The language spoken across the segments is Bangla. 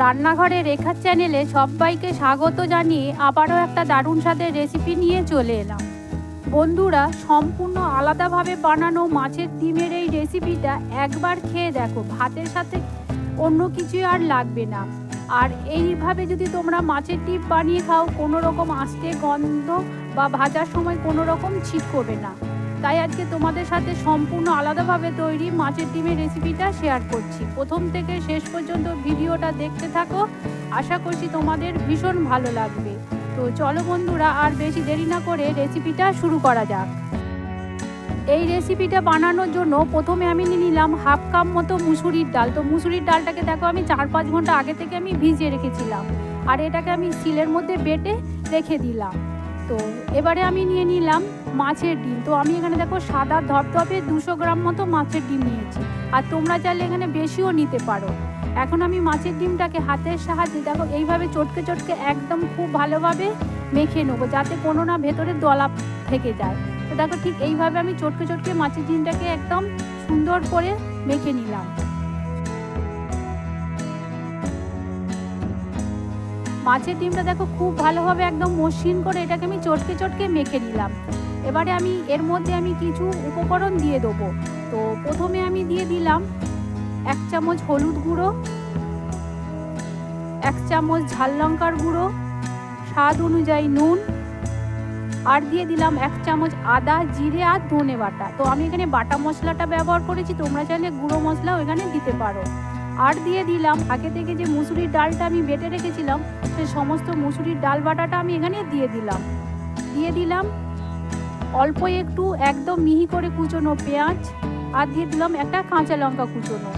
রান্নাঘরে রেখার চ্যানেলে সবাইকে স্বাগত জানিয়ে আবারও একটা দারুণ স্বাদের রেসিপি নিয়ে চলে এলাম। বন্ধুরা, সম্পূর্ণ আলাদাভাবে বানানো মাছের ডিমের এই রেসিপিটা একবার খেয়ে দেখো, ভাতের সাথে অন্য কিছুই আর লাগবে না। আর এইভাবে যদি তোমরা মাছের ডিম বানিয়ে খাও, কোনো রকম আস্তে গন্ধ বা ভাজার সময় কোনো রকম ছিট করবে না। তাই আজকে তোমাদের সাথে সম্পূর্ণ আলাদাভাবে তৈরি মাছের ডিমের রেসিপিটা শেয়ার করছি। প্রথম থেকে শেষ পর্যন্ত ভিডিওটা দেখতে থাকো। আশা করছি তোমাদের ভীষণ ভালো লাগবে। তো চলো বন্ধুরা, আর বেশি দেরি না করে রেসিপিটা শুরু করা যাক। এই রেসিপিটা বানানোর জন্য প্রথমে আমি নিয়ে নিলাম হাফ কাপ মতো মুসুরির ডাল। তো মুসুরির ডালটাকে দেখো, আমি চার পাঁচ ঘণ্টা আগে থেকে আমি ভিজিয়ে রেখেছিলাম। আর এটাকে আমি সিলের মধ্যে বেটে রেখে দিলাম। তো এবারে আমি নিয়ে নিলাম মাছের ডিম। তো আমি এখানে দেখো সাদা ধপধপে দুশো গ্রাম মতো মাছের ডিম নিয়েছি। আর তোমরা চাইলে এখানে বেশিও নিতে পারো। এখন আমি মাছের ডিমটাকে হাতের সাহায্যে দেখো এইভাবে চটকে চটকে একদম খুব ভালোভাবে মেখে নেব যাতে কোনো না ভেতরে দলা থেকে যায়। তো দেখো ঠিক এইভাবে আমি চটকে চটকে মাছের ডিমটাকে একদম সুন্দর করে মেখে নিলাম। মাছের ডিমটা দেখো খুব ভালোভাবে একদম মসৃণ করে এটাকে আমি চটকে চটকে মেখে নিলাম। এবারে আমি, এর মধ্যে আমি কিছু উপকরণ দিয়ে দেবো। তো প্রথমে আমি দিয়ে দিলাম এক চামচ হলুদ গুঁড়ো, এক চামচ ঝাল লঙ্কার গুঁড়ো, স্বাদ অনুযায়ী নুন, আর দিয়ে দিলাম এক চামচ আদা, জিরে আর ধনে বাটা। তো আমি এখানে বাটা মশলাটা ব্যবহার করেছি, তোমরা চাইলে গুঁড়ো মশলাও এখানে দিতে পারো। আর দিয়ে দিলাম, আগে থেকে যে মুসুরির ডালটা আমি বেটে রেখেছিলাম সেই সমস্ত মুসুরির ডাল বাটাটা আমি এখানে দিয়ে দিলাম। দিয়ে দিলাম অল্প একটু একদম মিহি করে কুচোনো পেঁয়াজ আর দিয়ে দিলাম একটা কাঁচা লঙ্কা কুচোনো।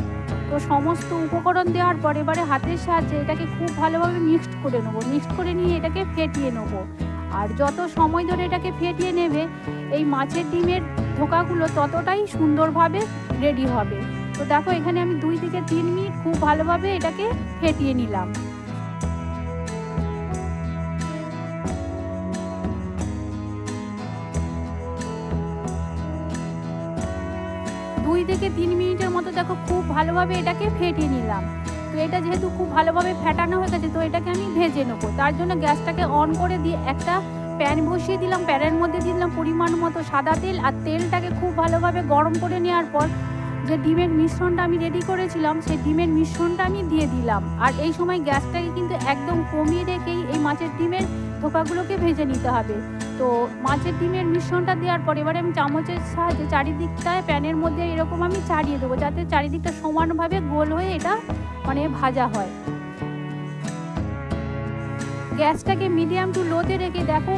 তো সমস্ত উপকরণ দেওয়ার পর এবারে হাতের সাহায্যে এটাকে খুব ভালোভাবে মিক্সড করে নেব। মিক্সড করে নিয়ে এটাকে ফেটিয়ে নেব। আর যত সময় ধরে এটাকে ফেটিয়ে নেবে, এই মাছের ডিমের ধোকাগুলো ততটাই সুন্দরভাবে রেডি হবে। তো দেখো এখানে আমি দুই থেকে তিন মিনিট খুব ভালোভাবে এটাকে ফেটিয়ে নিলাম। দুই থেকে তিন মিনিটের মতো দেখো খুব ভালোভাবে এটাকে ফেটিয়ে নিলাম। তো এটা যেহেতু খুব ভালোভাবে ফেটানো হয়ে গেছে, তো এটাকে আমি ভেজে নেব। তার জন্য গ্যাসটাকে অন করে দিয়ে একটা প্যান বসিয়ে দিলাম। প্যানের মধ্যে দিলাম পরিমাণ মতো সাদা তেল আর তেলটাকে খুব ভালোভাবে গরম করে নেওয়ার পর যে ডিমের মিশ্রণটা আমি রেডি করেছিলাম, সেই ডিমের মিশ্রণটা আমি দিয়ে দিলাম। আর এই সময় গ্যাসটাকে কিন্তু একদম কমিয়ে রেখেই এই মাছের ডিমের ধোকাগুলোকে ভেজে নিতে হবে। তো মাছের ডিমের মিশ্রণটা দেওয়ার পর এবারে আমি চামচের সাহায্যে চারিদিকটায় প্যানের মধ্যে এরকম আমি ছাড়িয়ে দেবো, যাতে চারিদিকটা সমানভাবে গোল হয়ে এটা মানে ভাজা হয়। গ্যাসটাকে মিডিয়াম টু লোতে রেখে দেখো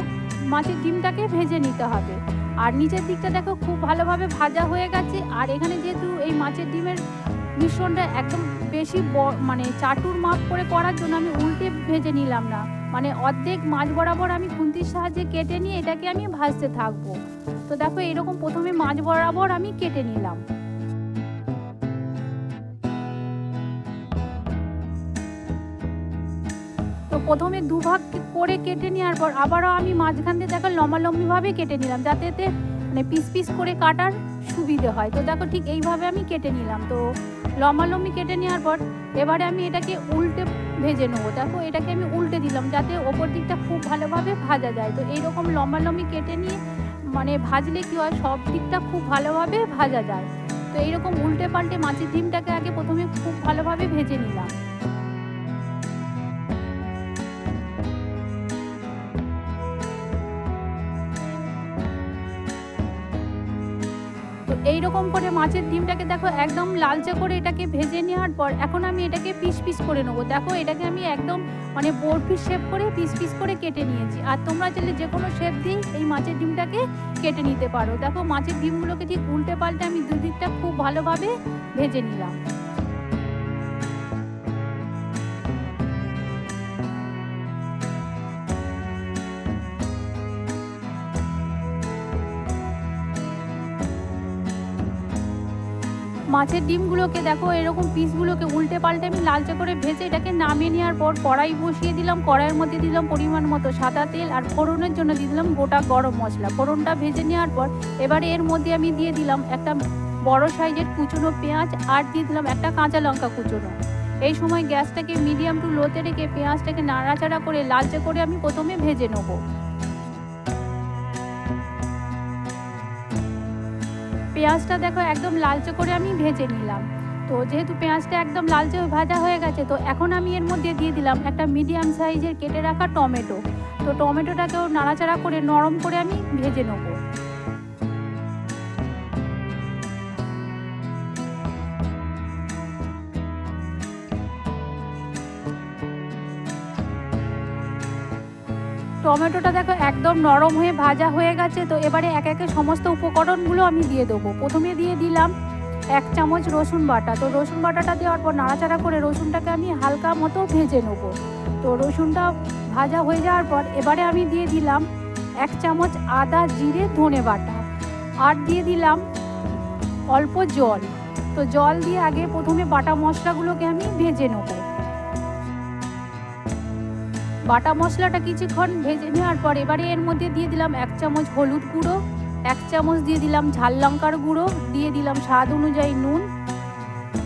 মাছের ডিমটাকে ভেজে নিতে হবে। আর নিচের দিকটা দেখো খুব ভালোভাবে ভাজা হয়ে গেছে। আর এখানে যেহেতু এই মাছের ডিমের মিশ্রণটা একদম বেশি মানে চাটুর মাপ করে করার জন্য আমি উল্টে ভেজে নিলাম না। মানে অর্ধেক মাছ বরাবর আমি খুন্তির সাহায্যে কেটে নিয়ে এটাকে আমি ভাজতে থাকব। তো দেখো, এরকম প্রথমে মাছ বরাবর আমি কেটে নিলাম। তো প্রথমে দুভাগ করে কেটে নেওয়ার পর আবারও আমি মাঝখান দিয়ে দেখো লম্বালম্বিভাবে কেটে নিলাম, যাতে এতে মানে পিস পিস করে কাটার সুবিধে হয়। তো দেখো ঠিক এইভাবে আমি কেটে নিলাম। তো লম্বালম্বি কেটে নেওয়ার পর এবারে আমি এটাকে উল্টে ভেজে নেব। দেখো, এটাকে আমি উল্টে দিলাম যাতে ওপর দিকটা খুব ভালোভাবে ভাজা যায়। তো এইরকম লম্বালম্বি কেটে নিয়ে মানে ভাজলে কী হয়, সব দিকটা খুব ভালোভাবে ভাজা যায়। তো এইরকম উল্টে পাল্টে মাছের ডিমটাকে আগে প্রথমে খুব ভালোভাবে ভেজে নিলাম। এইরকম করে মাছের ডিমটাকে দেখো একদম লালচে করে এটাকে ভেজে নেওয়ার পর এখন আমি এটাকে পিস পিস করে নেব। দেখো এটাকে আমি একদম মানে বরফি শেপ করে পিস পিস করে কেটে নিয়েছি। আর তোমরা চাইলে যে কোনো শেপ দিয়েই এই মাছের ডিমটাকে কেটে নিতে পারো। দেখো মাছের ডিমগুলোকে ঠিক উল্টে পাল্টে আমি দুদিকটা খুব ভালোভাবে ভেজে নিলাম। মাছের ডিমগুলোকে দেখো, এরকম পিসগুলোকে উল্টে পাল্টে আমি লালচে করে ভেজে এটাকে নামিয়ে নেওয়ার পর কড়াই বসিয়ে দিলাম, কড়াইয়ের মধ্যে দিলাম পরিমাণ মতো সাদা তেল আর ফোড়নের জন্য দিয়ে দিলাম গোটা গরম মশলা। ফোড়নটা ভেজে নেওয়ার পর এবারে এর মধ্যে আমি দিয়ে দিলাম একটা বড় সাইজের কুচনো পেঁয়াজ আর দিয়ে দিলাম একটা কাঁচা লঙ্কা কুচনো। এই সময় গ্যাসটাকে মিডিয়াম টু লোতে রেখে পেঁয়াজটাকে নাড়াচাড়া করে লালচে করে আমি প্রথমে ভেজে নেব। পেঁয়াজটা দেখো একদম লালচে করে আমি ভেজে নিলাম। তো যেহেতু পেঁয়াজটা একদম লালচে ভাজা হয়ে গেছে, তো এখন আমি এর মধ্যে দিয়ে দিলাম একটা মিডিয়াম সাইজের কেটে রাখা টমেটো। তো টমেটোটাকেও নাড়াচাড়া করে নরম করে আমি ভেজে নেব। টমেটোটা দেখো একদম নরম হয়ে ভাজা হয়ে গেছে, তো এবারে এক একে সমস্ত উপকরণগুলো আমি দিয়ে দেবো। প্রথমে দিয়ে দিলাম এক চামচ রসুন বাটা। তো রসুন বাটাটা দেওয়ার পর নাড়াচাড়া করে রসুনটাকে আমি হালকা মতো ভেজে নেব। তো রসুনটা ভাজা হয়ে যাওয়ার পর এবারে আমি দিয়ে দিলাম এক চামচ আদা জিরে ধনে বাটা আর দিয়ে দিলাম অল্প জল। তো জল দিয়ে আগে প্রথমে বাটা মশলাগুলোকে আমি ভেজে নেব। বাটা মশলাটা কিছুক্ষণ ভেজে নেওয়ার পর এবারে এর মধ্যে দিয়ে দিলাম এক চামচ হলুদ গুঁড়ো, এক চামচ দিয়ে দিলাম ঝাল লঙ্কার গুঁড়ো, দিয়ে দিলাম স্বাদ অনুযায়ী নুন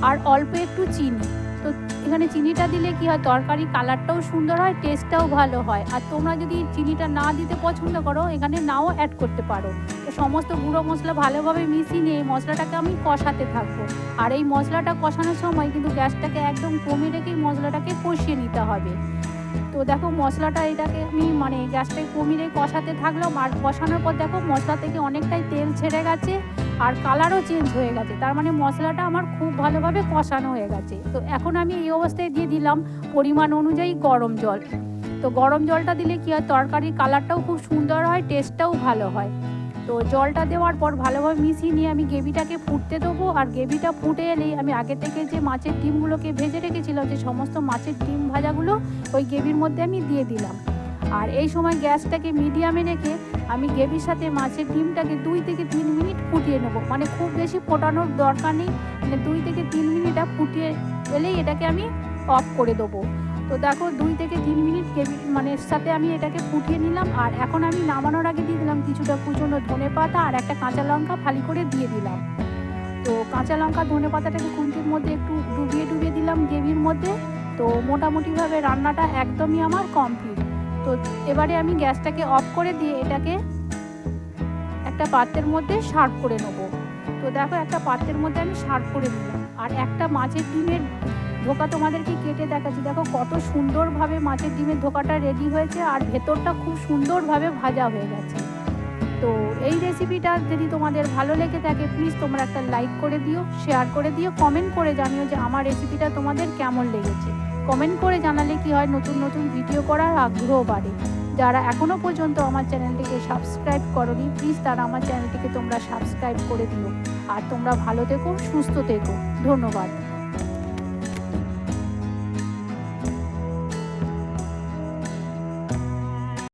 আর অল্প একটু চিনি। তো এখানে চিনিটা দিলে কি হয়, তরকারি কালারটাও সুন্দর হয়, টেস্টটাও ভালো হয়। আর তোমরা যদি চিনিটা না দিতে পছন্দ করো, এখানে নাও অ্যাড করতে পারো। তো সমস্ত গুঁড়ো মশলা ভালোভাবে মিশিয়ে নিয়ে এই মশলাটাকে আমি কষাতে থাকব। আর এই মশলাটা কষানোর সময় কিন্তু গ্যাসটাকে একদম কমে রেখেই মশলাটাকে কষিয়ে নিতে হবে। তো দেখো মশলাটা এটাকে আমি মানে গ্যাসটাকে কমিয়ে কষাতে থাকলাম। আর কষানোর পর দেখো মশলা থেকে অনেকটাই তেল ছেড়ে গেছে আর কালারও চেঞ্জ হয়ে গেছে। তার মানে মশলাটা আমার খুব ভালোভাবে কষানো হয়ে গেছে। তো এখন আমি এই অবস্থায় দিয়ে দিলাম পরিমাণ অনুযায়ী গরম জল। তো গরম জলটা দিলে কি হয়? তরকারির কালারটাও খুব সুন্দর হয় টেস্টটাও ভালো হয়। তো জলটা দেওয়ার পর ভালোভাবে মিশিয়ে নিয়ে আমি গ্রেভিটাকে ফুটতে দেবো। আর গ্রেভিটা ফুটে এলেই আমি আগে থেকে যে মাছের ডিমগুলোকে ভেজে রেখেছিলাম, যে সমস্ত মাছের ডিম ভাজাগুলো ওই গ্রেভির মধ্যে আমি দিয়ে দিলাম। আর এই সময় গ্যাসটাকে মিডিয়ামে রেখে আমি গ্রেভির সাথে মাছের ডিমটাকে দুই থেকে তিন মিনিট ফুটিয়ে নেব। মানে খুব বেশি ফোটানোর দরকার নেই। মানে দুই থেকে তিন মিনিটটা ফুটিয়ে এলেই এটাকে আমি অফ করে দেবো। তো দেখো দুই থেকে তিন মিনিট মানে সাথে আমি এটাকে ফুটিয়ে নিলাম আর এখন আমি নামানোর আগে দিয়ে দিলাম কিছুটা কুচনো ধনে পাতা আর একটা কাঁচা লঙ্কা ফালি করে দিয়ে দিলাম। তো কাঁচা লঙ্কা ধনে পাতাটাকে খুন্তির মধ্যে একটু ডুবিয়ে ডুবিয়ে দিলাম গ্রেভির মধ্যে। তো মোটামুটিভাবে রান্নাটা একদমই আমার কমপ্লিট। তো এবারে আমি গ্যাসটাকে অফ করে দিয়ে এটাকে একটা পাত্রের মধ্যে সার্ভ করে নেব। তো দেখো একটা পাত্রের মধ্যে আমি সার্ভ করে নিলাম। আর একটা মাছের ডিমের ধোকা তোমাদেরকে কেটে দেখাচ্ছি। দেখো কত সুন্দরভাবে মাছের ডিমের ধোকাটা রেডি হয়েছে আর ভেতরটা খুব সুন্দরভাবে ভাজা হয়ে গেছে। তো এই রেসিপিটা যদি তোমাদের ভালো লেগে থাকে প্লিজ তোমরা একটা লাইক করে দিও শেয়ার করে দিও কমেন্ট করে জানিও যে আমার রেসিপিটা তোমাদের কেমন লেগেছে। কমেন্ট করে জানালে কি হয়, নতুন নতুন ভিডিও করার আগ্রহ বাড়ে। যারা এখনও পর্যন্ত আমার চ্যানেলটিকে সাবস্ক্রাইব করনি প্লিজ তারা আমার চ্যানেলটিকে তোমরা সাবস্ক্রাইব করে দিও। আর তোমরা ভালো থেকো, সুস্থ থেকো। ধন্যবাদ।